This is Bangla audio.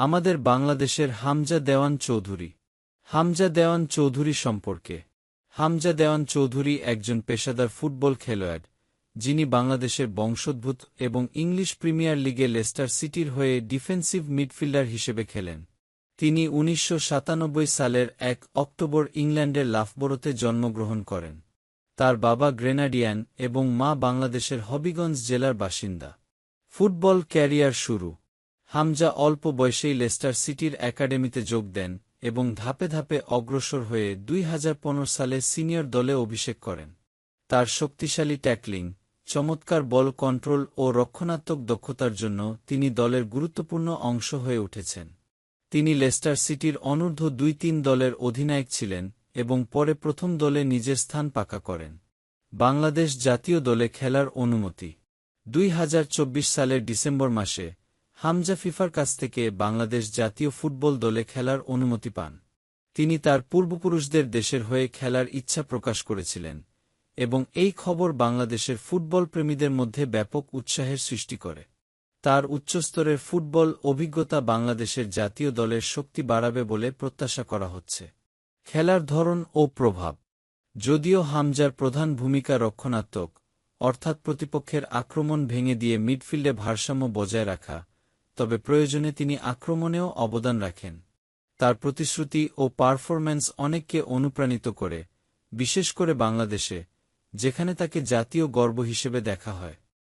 আমাদের বাংলাদেশের হামজা দেওয়ান চৌধুরী। হামজা দেওয়ান চৌধুরী সম্পর্কে। হামজা দেওয়ান চৌধুরী একজন পেশাদার ফুটবল খেলোয়াড়, যিনি বাংলাদেশের বংশোদ্ভূত এবং ইংলিশ প্রিমিয়ার লিগে লেস্টার সিটির হয়ে ডিফেন্সিভ মিডফিল্ডার হিসেবে খেলেন। তিনি উনিশশো সাতানব্বই সালের এক অক্টোবর ইংল্যান্ডের লাফবরোতে জন্মগ্রহণ করেন। তার বাবা গ্রেনাডিয়ান এবং মা বাংলাদেশের হবিগঞ্জ জেলার বাসিন্দা। ফুটবল ক্যারিয়ার শুরু। হামজা অল্প বয়সেই লেস্টার সিটির একাডেমিতে যোগ দেন এবং ধাপে ধাপে অগ্রসর হয়ে দুই হাজার পনেরো সালে সিনিয়র দলে অভিষেক করেন। তার শক্তিশালী ট্যাকলিং, চমৎকার বল কন্ট্রোল ও রক্ষণাত্মক দক্ষতার জন্য তিনি দলের গুরুত্বপূর্ণ অংশ হয়ে উঠেছেন। তিনি লেস্টার সিটির অনূর্ধ্ব দুই তিন দলের অধিনায়ক ছিলেন এবং পরে প্রথম দলে নিজের স্থান পাকা করেন। বাংলাদেশ জাতীয় দলে খেলার অনুমতি। দুই হাজার চব্বিশ সালের ডিসেম্বর মাসে হামজা ফিফার কাছ থেকে বাংলাদেশ জাতীয় ফুটবল দলে খেলার অনুমতি পান। তিনি তার পূর্বপুরুষদের দেশের হয়ে খেলার ইচ্ছা প্রকাশ করেছিলেন এবং এই খবর বাংলাদেশের ফুটবল প্রেমীদের মধ্যে ব্যাপক উৎসাহের সৃষ্টি করে। তার উচ্চস্তরের ফুটবল অভিজ্ঞতা বাংলাদেশের জাতীয় দলের শক্তি বাড়াবে বলে প্রত্যাশা করা হচ্ছে। খেলার ধরন ও প্রভাব। যদিও হামজার প্রধান ভূমিকা রক্ষণাত্মক, অর্থাৎ প্রতিপক্ষের আক্রমণ ভেঙে দিয়ে মিডফিল্ডে ভারসাম্য বজায় রাখা তবে প্রয়োজনে তিনি আক্রমণেও অবদান রাখেন। তার প্রতিশ্রুতি ও পারফরম্যান্স অনেককে অনুপ্রাণিত করে, বিশেষ করে বাংলাদেশে, যেখানে তাকে জাতীয় গর্ব হিসেবে দেখা হয়।